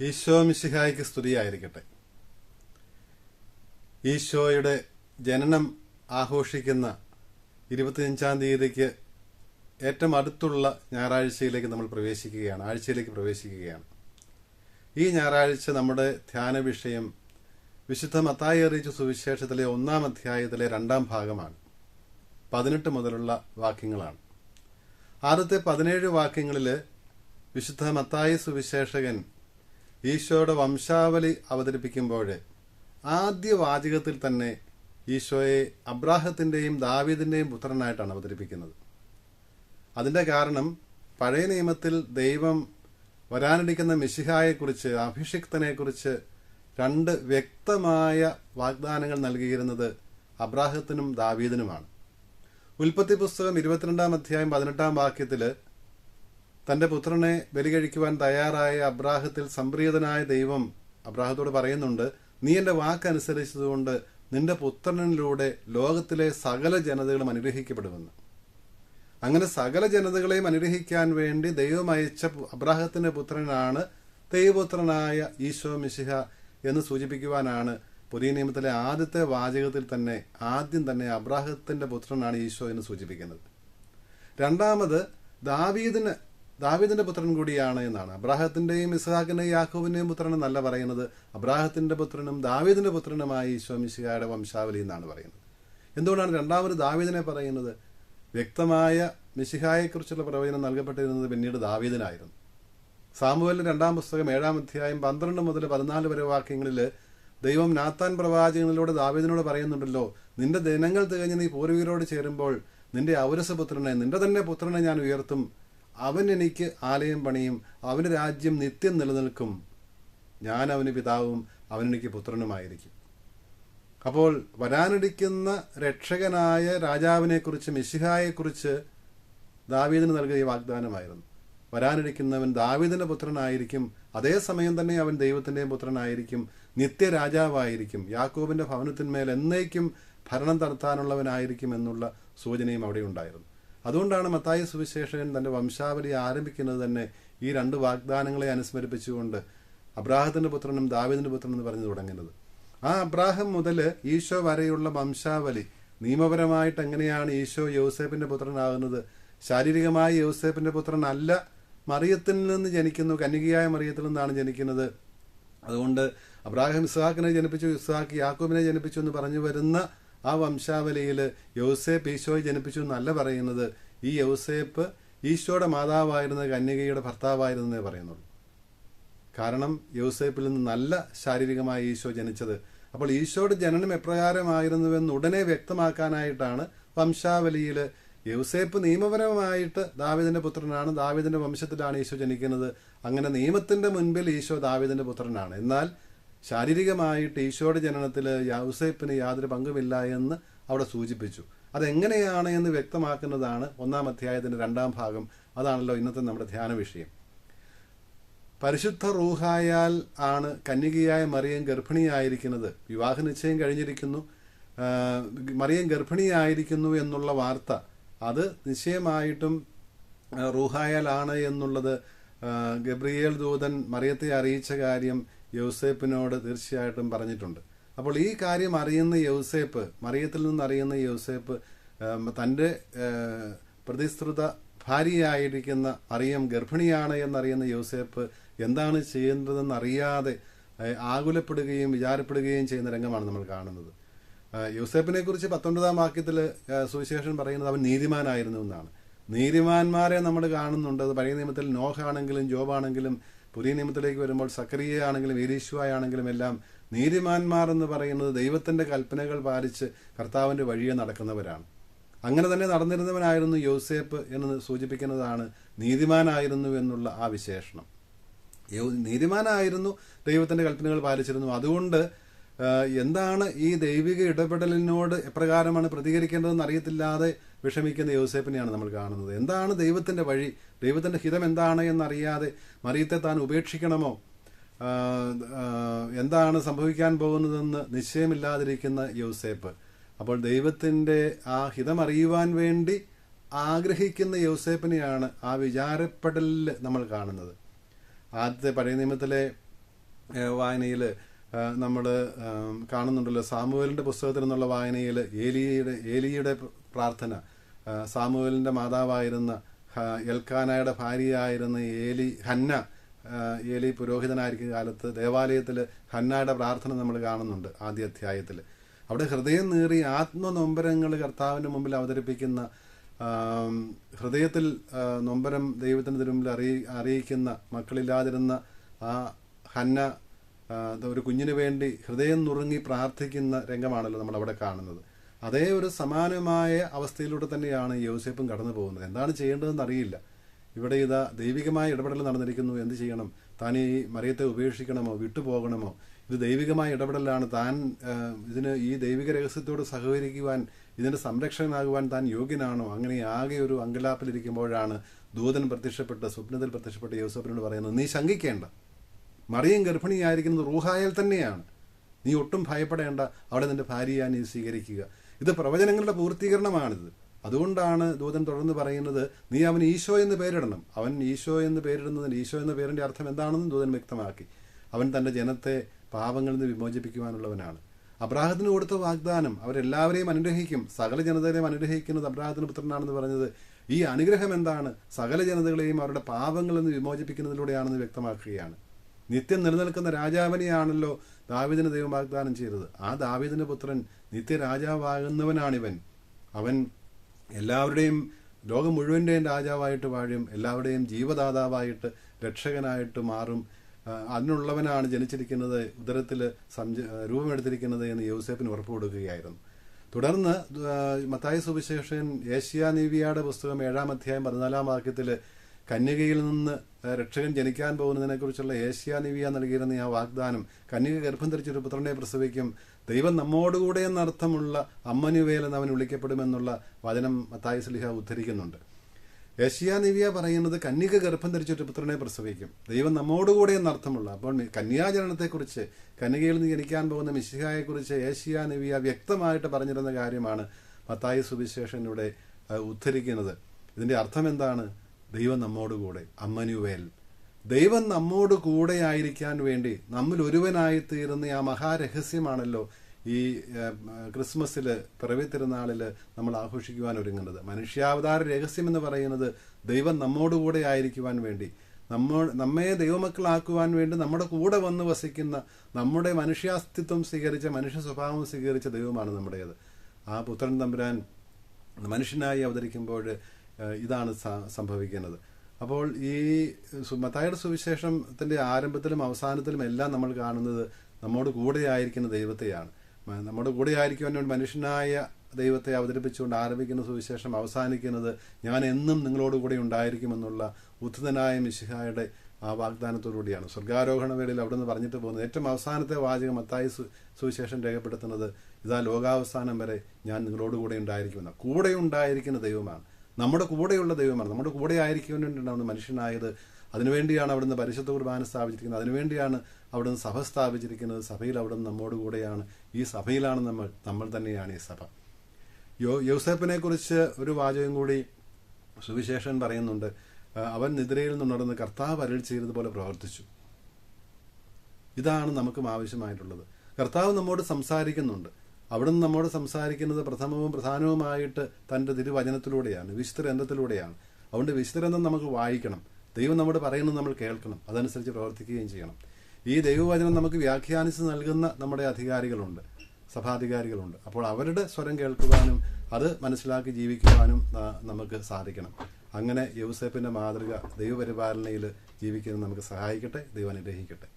ഈശോ മിശിഹായ്ക്ക് സ്തുതിയായിരിക്കട്ടെ. ഈശോയുടെ ജനനം ആഘോഷിക്കുന്ന ഇരുപത്തിയഞ്ചാം തീയതിക്ക് ഏറ്റവും അടുത്തുള്ള ഞായറാഴ്ചയിലേക്ക് നമ്മൾ പ്രവേശിക്കുകയാണ് ആഴ്ചയിലേക്ക് പ്രവേശിക്കുകയാണ്. ഈ ഞായറാഴ്ച നമ്മുടെ ധ്യാന വിഷയം വിശുദ്ധ മത്തായി അറിയിച്ച സുവിശേഷത്തിലെ ഒന്നാം അധ്യായത്തിലെ രണ്ടാം ഭാഗമാണ്. പതിനെട്ട് മുതലുള്ള വാക്യങ്ങളാണ്. ആദ്യത്തെ പതിനേഴ് വാക്യങ്ങളിൽ വിശുദ്ധ മത്തായി സുവിശേഷകൻ ഈശോയുടെ വംശാവലി അവതരിപ്പിക്കുമ്പോൾ ആദ്യ വാചകത്തിൽ തന്നെ ഈശോയെ അബ്രാഹത്തിന്റെയും ദാവീദിന്റെയും പുത്രനായിട്ടാണ് അവതരിപ്പിക്കുന്നത്. അതിന്റെ കാരണം പഴയ നിയമത്തിൽ ദൈവം വരാനിരിക്കുന്ന മിശിഹായെക്കുറിച്ച് അഭിഷിക്തനെക്കുറിച്ച് രണ്ട് വ്യക്തമായ വാഗ്ദാനങ്ങൾ നൽകിയിരുന്നത് അബ്രാഹത്തിനും ദാവീദിനുമാണ്. ഉൽപ്പത്തി പുസ്തകം ഇരുപത്തിരണ്ടാം അധ്യായം പതിനെട്ടാം വാക്യത്തിൽ തന്റെ പുത്രനെ ബലി കഴിക്കുവാൻ തയ്യാറായ അബ്രാഹത്തിൽ സംപ്രീതനായ ദൈവം അബ്രാഹത്തോട് പറയുന്നുണ്ട് നീ എന്റെ വാക്കനുസരിച്ചതുകൊണ്ട് നിന്റെ പുത്രനിലൂടെ ലോകത്തിലെ സകല ജനതകളും അനുഗ്രഹിക്കപ്പെടുമെന്ന്. അങ്ങനെ സകല ജനതകളെയും അനുഗ്രഹിക്കാൻ വേണ്ടി ദൈവം അയച്ച അബ്രാഹത്തിന്റെ പുത്രനാണ് ദൈവപുത്രനായ ഈശോ മിശിഹ എന്ന് സൂചിപ്പിക്കുവാനാണ് പുതിയ നിയമത്തിലെ ആദ്യത്തെ വാചകത്തിൽ തന്നെ ആദ്യം തന്നെ അബ്രാഹത്തിന്റെ പുത്രനാണ് ഈശോ എന്ന് സൂചിപ്പിക്കുന്നത്. രണ്ടാമത് ദാവീദിന് ദാവീദിന്റെ പുത്രൻ കൂടിയാണ് എന്നാണ്. അബ്രാഹത്തിന്റെയും ഇസ്ഹാഖിന്റെയും യാക്കോബിന്റെയും പുത്രൻ എന്നല്ല പറയുന്നത്. അബ്രാഹത്തിന്റെ പുത്രനും ദാവീദിന്റെ പുത്രനുമായി ഈശോ മിശിഹായുടെ വംശാവലി എന്നാണ് പറയുന്നത്. എന്തുകൊണ്ടാണ് രണ്ടാമത് ദാവീദിനെ പറയുന്നത്? വ്യക്തമായ മിശിഹായെക്കുറിച്ചുള്ള പ്രവചനം നൽകപ്പെട്ടിരുന്നത് പിന്നീട് ദാവീദിനായിരുന്നു. സാമുവലിന്റെ രണ്ടാം പുസ്തകം ഏഴാം അധ്യായം പന്ത്രണ്ട് മുതൽ പതിനാല് വരെ വാക്യങ്ങളിൽ ദൈവം നാത്താൻ പ്രവാചകങ്ങളിലൂടെ ദാവീദിനോട് പറയുന്നുണ്ടല്ലോ നിന്റെ ദിനങ്ങൾ തികഞ്ഞ് നീ പൂർവികരോട് ചേരുമ്പോൾ നിന്റെ ഔരസപുത്രനെ നിന്റെ തന്നെ പുത്രനെ ഞാൻ ഉയർത്തും. അവൻ എനിക്ക് ആലയം പണിയും അവന് രാജ്യം നിത്യം നിലനിൽക്കും. ഞാൻ അവന് പിതാവും അവനെനിക്ക് പുത്രനുമായിരിക്കും. അപ്പോൾ വരാനിരിക്കുന്ന രക്ഷകനായ രാജാവിനെക്കുറിച്ച് മിശിഹായെക്കുറിച്ച് ദാവീദിന് നൽകിയ വാഗ്ദാനമായിരുന്നു. വരാനിരിക്കുന്നവൻ ദാവീദിന്റെ പുത്രനായിരിക്കും അതേസമയം തന്നെ അവൻ ദൈവത്തിന്റെയും പുത്രനായിരിക്കും നിത്യരാജാവായിരിക്കും. യാക്കോബിന്റെ ഭവനത്തിന്മേൽ എന്നേക്കും ഭരണം നടത്താനുള്ളവനായിരിക്കും എന്നുള്ള സൂചനയും അവിടെ ഉണ്ടായിരുന്നു. അതുകൊണ്ടാണ് മത്തായ സുവിശേഷകൻ തന്റെ വംശാവലി ആരംഭിക്കുന്നത് തന്നെ ഈ രണ്ട് വാഗ്ദാനങ്ങളെ അനുസ്മരിപ്പിച്ചുകൊണ്ട് അബ്രാഹത്തിന്റെ പുത്രനും ദാവീദിന്റെ പുത്രനും എന്ന് പറഞ്ഞു തുടങ്ങുന്നത്. ആ അബ്രാഹം മുതൽ ഈശോ വരെയുള്ള വംശാവലി നിയമപരമായിട്ട് എങ്ങനെയാണ് ഈശോ യോസേപ്പിന്റെ പുത്രനാകുന്നത്? ശാരീരികമായി യോസേപ്പിന്റെ പുത്രനല്ല മറിയത്തിൽ നിന്ന് ജനിക്കുന്നു കന്യകയായ മറിയത്തിൽ നിന്നാണ് ജനിക്കുന്നത്. അതുകൊണ്ട് അബ്രാഹിം ഇസ്ഹാക്കിനെ ജനിപ്പിച്ചു ഇസ്ഹാക്ക് യാക്കൂബിനെ ജനിപ്പിച്ചു എന്ന് പറഞ്ഞു വരുന്ന ആ വംശാവലിയിൽ യൗസേപ്പ് ഈശോയെ ജനിപ്പിച്ചു എന്നല്ല പറയുന്നത്. ഈ യൗസേപ്പ് ഈശോയുടെ മാതാവായിരുന്ന കന്യകയുടെ ഭർത്താവായിരുന്നേ പറയുന്നുള്ളൂ. കാരണം യൗസേപ്പിൽ നിന്ന് നല്ല ശാരീരികമായ ഈശോ ജനിച്ചത്. അപ്പോൾ ഈശോയുടെ ജനനം എപ്രകാരമായിരുന്നുവെന്ന് ഉടനെ വ്യക്തമാക്കാനായിട്ടാണ് വംശാവലിയിൽ യൗസേപ്പ് നിയമപരമായിട്ട് ദാവിദിന്റെ പുത്രനാണ് ദാവിദിന്റെ വംശത്തിലാണ് ഈശോ ജനിക്കുന്നത്. അങ്ങനെ നിയമത്തിന്റെ മുൻപിൽ ഈശോ ദാവിദിന്റെ പുത്രനാണ്. എന്നാൽ ശാരീരികമായിട്ട് ഈശോയുടെ ജനനത്തിൽ യൗസേപ്പിന് യാതൊരു പങ്കുമില്ല എന്ന് അവിടെ സൂചിപ്പിച്ചു. അതെങ്ങനെയാണ് എന്ന് വ്യക്തമാക്കുന്നതാണ് ഒന്നാം അധ്യായത്തിന്റെ രണ്ടാം ഭാഗം. അതാണല്ലോ ഇന്നത്തെ നമ്മുടെ ധ്യാന വിഷയം. പരിശുദ്ധ റൂഹായാൽ ആണ് കന്യകയായ മറിയം ഗർഭിണിയായിരിക്കുന്നത്. വിവാഹ നിശ്ചയം കഴിഞ്ഞിരിക്കുന്നു. മറിയം ഗർഭിണിയായിരിക്കുന്നു എന്നുള്ള വാർത്ത. അത് നിശ്ചയമായിട്ടും റൂഹായാലാണ് എന്നുള്ളത് ഗബ്രിയേൽ ദൂതൻ മറിയത്തെ അറിയിച്ച കാര്യം യൗസേപ്പിനോട് തീർച്ചയായിട്ടും പറഞ്ഞിട്ടുണ്ട്. അപ്പോൾ ഈ കാര്യം അറിയുന്ന യൗസേപ്പ് മറിയത്തിൽ നിന്ന് അറിയുന്ന യൗസേപ്പ് തന്റെ പ്രതിശ്രുത ഭാര്യയായിരിക്കുന്ന അറിയം ഗർഭിണിയാണ് എന്നറിയുന്ന യൗസേപ്പ് എന്താണ് ചെയ്യുന്നതെന്ന് അറിയാതെ ആകുലപ്പെടുകയും വിചാരപ്പെടുകയും ചെയ്യുന്ന രംഗമാണ് നമ്മൾ കാണുന്നത്. യൂസേപ്പിനെ കുറിച്ച് പത്തൊൻപതാം വാക്യത്തിൽ സുവിശേഷൻ പറയുന്നത് അവൻ നീതിമാനായിരുന്നു എന്നാണ്. നീതിമാന്മാരെ നമ്മൾ കാണുന്നുണ്ട്. അത് പഴയ നിയമത്തിൽ നോഹാണെങ്കിലും ജോബാണെങ്കിലും പുതിയ നിയമത്തിലേക്ക് വരുമ്പോൾ സക്രിയ ആണെങ്കിലും ഏരീശ്വായ ആണെങ്കിലും എല്ലാം നീതിമാന്മാർ എന്ന് പറയുന്നത് ദൈവത്തിന്റെ കൽപ്പനകൾ പാലിച്ച് കർത്താവിന്റെ വഴിയെ നടക്കുന്നവരാണ്. അങ്ങനെ തന്നെ നടന്നിരുന്നവനായിരുന്നു യോസേപ്പ് എന്ന് സൂചിപ്പിക്കുന്നതാണ് നീതിമാനായിരുന്നു എന്നുള്ള ആ വിശേഷണം. നീതിമാനായിരുന്നു ദൈവത്തിന്റെ കൽപ്പനകൾ പാലിച്ചിരുന്നു. അതുകൊണ്ട് എന്താണ് ഈ ദൈവിക ഇടപെടലിനോട് എപ്രകാരമാണ് പ്രതികരിക്കേണ്ടതെന്ന് അറിയത്തില്ലാതെ വിഷമിക്കുന്ന യോസേപ്പിനെയാണ് നമ്മൾ കാണുന്നത്. എന്താണ് ദൈവത്തിന്റെ വഴി? ദൈവത്തിന്റെ ഹിതം എന്താണ് എന്നറിയാതെ മറിയത്തെ താൻ ഉപേക്ഷിക്കണമോ? എന്താണ് സംഭവിക്കാൻ പോകുന്നതെന്ന് നിശ്ചയമില്ലാതിരിക്കുന്ന യോസേപ്പ്. അപ്പോൾ ദൈവത്തിന്റെ ആ ഹിതം ഹിതമറിയുവാൻ വേണ്ടി ആഗ്രഹിക്കുന്ന യോസേപ്പിനെയാണ് ആ വിചാരപ്പെടലിൽ നമ്മൾ കാണുന്നത്. ആദ്യത്തെ പഴയ നിയമത്തിലെ വായനയിൽ നമ്മൾ കാണുന്നുണ്ടല്ലോ സാമുവേലിന്റെ പുസ്തകത്തിൽ നിന്നുള്ള വായനയിൽ ഏലിയുടെ ഏലിയുടെ പ്രാർത്ഥന. ആ, മാതാവായിരുന്ന എൽക്കാനയുടെ ഭാര്യയായിരുന്ന ഏലി ഹന്ന ഏലി പുരോഹിതനായിരിക്കുന്ന കാലത്ത് ദേവാലയത്തിൽ ഹന്നയുടെ പ്രാർത്ഥന നമ്മൾ കാണുന്നുണ്ട് ആദ്യ അധ്യായത്തിൽ അവിടെ ഹൃദയം നീറി ആത്മനൊമ്പരങ്ങൾ കർത്താവിന്റെ മുമ്പിൽ അവതരിപ്പിക്കുന്ന ഹൃദയത്തിൽ നൊമ്പരം ദൈവത്തിന്റെ തിരുമ്പിൽ അറിയി അറിയിക്കുന്ന മക്കളില്ലാതിരുന്ന ആ ഹന്ന ഒരു കുഞ്ഞിന് വേണ്ടി ഹൃദയം നുറുങ്ങി പ്രാർത്ഥിക്കുന്ന രംഗമാണല്ലോ നമ്മൾ അവിടെ കാണുന്നത്. അതേ ഒരു സമാനമായ അവസ്ഥയിലൂടെ തന്നെയാണ് യോസേപ്പും കടന്നു പോകുന്നത്. എന്താണ് ചെയ്യേണ്ടതെന്ന് അറിയില്ല. ഇവിടെ ഇതാ ദൈവികമായ ഇടപെടൽ നടന്നിരിക്കുന്നു. എന്ത് ചെയ്യണം? താൻ ഈ മറിയത്തെ ഉപേക്ഷിക്കണമോ? വിട്ടുപോകണമോ? ഇത് ദൈവികമായ ഇടപെടലാണ്. താൻ ഇതിന് ഈ ദൈവിക രഹസ്യത്തോട് സഹകരിക്കുവാൻ ഇതിന്റെ സംരക്ഷകനാകുവാൻ താൻ യോഗ്യനാണോ? അങ്ങനെ ആകെ ഒരു അങ്കലാപ്പിലിരിക്കുമ്പോഴാണ് ദൂതൻ പ്രത്യക്ഷപ്പെട്ട സ്വപ്നത്തിൽ പ്രത്യക്ഷപ്പെട്ട യോസഫിനോട് പറയുന്നത് നീ ശങ്കിക്കേണ്ട. മറിയം ഗർഭിണിയായിരിക്കുന്നത് റൂഹായൽ തന്നെയാണ്. നീ ഒട്ടും ഭയപ്പെടേണ്ട. അവിടെ നിന്റെ ഭാര്യയാ നീ സ്വീകരിക്കുക. ഇത് പ്രവചനങ്ങളുടെ പൂർത്തീകരണമാണിത്. അതുകൊണ്ടാണ് ദൂതൻ തുടർന്ന് പറയുന്നത് നീ അവൻ ഈശോ എന്ന് പേരിടണം. അവൻ ഈശോ എന്ന് പേരിടുന്നതിന് ഈശോ എന്ന പേരിന്റെ അർത്ഥം എന്താണെന്നും ദൂതൻ വ്യക്തമാക്കി. അവൻ തന്റെ ജനത്തെ പാപങ്ങളിൽ നിന്ന് വിമോചിപ്പിക്കുവാനുള്ളവനാണ്. അബ്രാഹത്തിന് കൊടുത്ത വാഗ്ദാനം അവരെല്ലാവരെയും അനുഗ്രഹിക്കും. സകല ജനതകളെയും അനുഗ്രഹിക്കുന്നത് അബ്രാഹത്തിന് പുത്രനാണെന്ന് പറഞ്ഞത്. ഈ അനുഗ്രഹം എന്താണ്? സകല ജനതകളെയും അവരുടെ പാപങ്ങളിൽ നിന്ന് വിമോചിപ്പിക്കുന്നതിലൂടെയാണെന്ന് വ്യക്തമാക്കുകയാണ്. നിത്യം നിലനിൽക്കുന്ന രാജാവിനെയാണല്ലോ ദാവിദിന് ദൈവം വാഗ്ദാനം ചെയ്തത്. ആ ദാവിദിന്റെ പുത്രൻ നിത്യരാജാവാകുന്നവനാണിവൻ. അവൻ എല്ലാവരുടെയും ലോകം മുഴുവന്റെയും രാജാവായിട്ട് വാഴും എല്ലാവരുടെയും ജീവദാതാവായിട്ട് രക്ഷകനായിട്ട് മാറും. അതിനുള്ളവനാണ് ജനിച്ചിരിക്കുന്നത് ഉദരത്തിൽ സംജ രൂപമെടുത്തിരിക്കുന്നത് എന്ന് യൗസേഫിന് ഉറപ്പ് കൊടുക്കുകയായിരുന്നു. തുടർന്ന് മത്തായി സുവിശേഷൻ ഏഷ്യ നീവിയുടെ പുസ്തകം ഏഴാം അധ്യായം പതിനാലാം വാക്യത്തിൽ കന്യകയിൽ നിന്ന് രക്ഷകൻ ജനിക്കാൻ പോകുന്നതിനെ കുറിച്ചുള്ള ഏഷ്യ നിവിയ നൽകിയിരുന്ന ആ വാഗ്ദാനം കന്യക ഗർഭം ധരിച്ചൊരു പുത്രനെ പ്രസവിക്കും. ദൈവം നമ്മോടുകൂടെ എന്നർത്ഥമുള്ള അമ്മനുവേൽ എന്ന് അവൻ വിളിക്കപ്പെടുമെന്നുള്ള വചനം മത്തായ സ്ലിഹ ഉദ്ധരിക്കുന്നുണ്ട്. ഏഷ്യാനിവിയ നിവിയ പറയുന്നത് കന്യക ഗർഭം ധരിച്ചൊരു പുത്രനെ പ്രസവിക്കും. ദൈവം നമ്മോടുകൂടെ എന്നർത്ഥമുള്ള അപ്പോൾ കന്യാചരണത്തെക്കുറിച്ച് കന്യകയിൽ നിന്ന് ജനിക്കാൻ പോകുന്ന മിശിഹായെക്കുറിച്ച് ഏഷ്യാനിവിയ വ്യക്തമായിട്ട് പറഞ്ഞിരുന്ന കാര്യമാണ് മത്തായ സുവിശേഷനിലൂടെ ഉദ്ധരിക്കുന്നത്. ഇതിന്റെ അർത്ഥം എന്താണ്? ദൈവം നമ്മോട് കൂടെ അമ്മനുവേൽ. ദൈവം നമ്മോട് കൂടെ ആയിരിക്കാൻ വേണ്ടി നമ്മൾ ഒരുവനായി തീരുന്ന ആ മഹാരഹസ്യമാണല്ലോ ഈ ക്രിസ്മസിൽ പിറവി തിരുനാളിൽ നമ്മൾ ആഘോഷിക്കുവാൻ ഒരുങ്ങുന്നത്. മനുഷ്യാവതാര രഹസ്യം എന്ന് പറയുന്നത് ദൈവം നമ്മോട് കൂടെ ആയിരിക്കുവാൻ വേണ്ടി നമ്മ നമ്മെ ദൈവമക്കളാക്കുവാൻ വേണ്ടി നമ്മുടെ കൂടെ വന്ന് വസിക്കുന്ന നമ്മുടെ മനുഷ്യാസ്തിത്വം സ്വീകരിച്ച മനുഷ്യ സ്വഭാവം സ്വീകരിച്ച ദൈവമാണ് നമ്മുടേത്. ആ പുത്രൻ തമ്പുരാൻ മനുഷ്യനായി അവതരിക്കുമ്പോൾ ഇതാണ് സംഭവിക്കുന്നത്. അപ്പോൾ ഈ മത്തായുടെ സുവിശേഷത്തിന്റെ ആരംഭത്തിലും അവസാനത്തിലും എല്ലാം നമ്മൾ കാണുന്നത് നമ്മോട് കൂടെയായിരിക്കുന്ന ദൈവത്തെയാണ്. നമ്മുടെ കൂടെ ആയിരിക്കുവാൻ വേണ്ടി മനുഷ്യനായ ദൈവത്തെ അവതരിപ്പിച്ചുകൊണ്ട് ആരംഭിക്കുന്ന സുവിശേഷം അവസാനിക്കുന്നത് ഞാൻ എന്നും നിങ്ങളോട് കൂടെ ഉണ്ടായിരിക്കുമെന്നുള്ള ഉദ്ധിതനായ മിശിഹായുടെ ആ വാഗ്ദാനത്തോടുകൂടിയാണ്. സ്വർഗാരോഹണ വേളയിൽ അവിടെ നിന്ന് പറഞ്ഞിട്ട് പോകുന്നത് ഏറ്റവും അവസാനത്തെ വാചകം മത്തായി സുവിശേഷം രേഖപ്പെടുത്തുന്നത് ഇതാ ലോകാവസാനം വരെ ഞാൻ നിങ്ങളോട് കൂടെ ഉണ്ടായിരിക്കുമെന്ന കൂടെ ഉണ്ടായിരിക്കുന്ന ദൈവമാണ്. നമ്മുടെ കൂടെയുള്ള ദൈവമാണ്. നമ്മുടെ കൂടെ ആയിരിക്കുവാൻ അവിടുന്ന് മനുഷ്യനായത്. അതിനുവേണ്ടിയാണ് അവിടുന്ന് പരിശുദ്ധ കുർബാന സ്ഥാപിച്ചിരിക്കുന്നത്. അതിനുവേണ്ടിയാണ് അവിടുന്ന് സഭ സ്ഥാപിച്ചിരിക്കുന്നത്. സഭയിൽ അവിടുന്ന് നമ്മോട് കൂടെയാണ്. ഈ സഭയിലാണ് നമ്മൾ നമ്മൾ തന്നെയാണ് ഈ സഭ. യോ യോസേപ്പിനെ കുറിച്ച് ഒരു വാചകം കൂടി സുവിശേഷൻ പറയുന്നുണ്ട്. അവൻ നിദ്രയിൽ നിന്നുണർന്ന് കർത്താവ് അരൾ ചെയ്തതുപോലെ പ്രവർത്തിച്ചു. ഇതാണ് നമുക്കും ആവശ്യമായിട്ടുള്ളത്. കർത്താവ് നമ്മോട് സംസാരിക്കുന്നുണ്ട്. അവിടുന്ന് നമ്മോട് സംസാരിക്കുന്നത് പ്രഥമവും പ്രധാനവുമായിട്ട് തന്റെ തിരുവചനത്തിലൂടെയാണ് വിശുദ്ധരന്ധത്തിലൂടെയാണ് അതുകൊണ്ട് വിശുദ്ധരന്ധം നമുക്ക് വായിക്കണം. ദൈവം നമ്മോട് പറയുന്നത് നമ്മൾ കേൾക്കണം. അതനുസരിച്ച് പ്രവർത്തിക്കുകയും ചെയ്യണം. ഈ ദൈവവചനം നമുക്ക് വ്യാഖ്യാനിച്ച് നൽകുന്ന നമ്മുടെ അധികാരികളുണ്ട് സഭാധികാരികളുണ്ട്. അപ്പോൾ അവരുടെ സ്വരം കേൾക്കുവാനും അത് മനസ്സിലാക്കി ജീവിക്കുവാനും നമുക്ക് സാധിക്കണം. അങ്ങനെ യൂസഫിന്റെ മാതൃക ദൈവപരിപാലനയിൽ ജീവിക്കുന്നത് നമുക്ക് സഹായിക്കട്ടെ ദൈവം അനുഗ്രഹിക്കട്ടെ.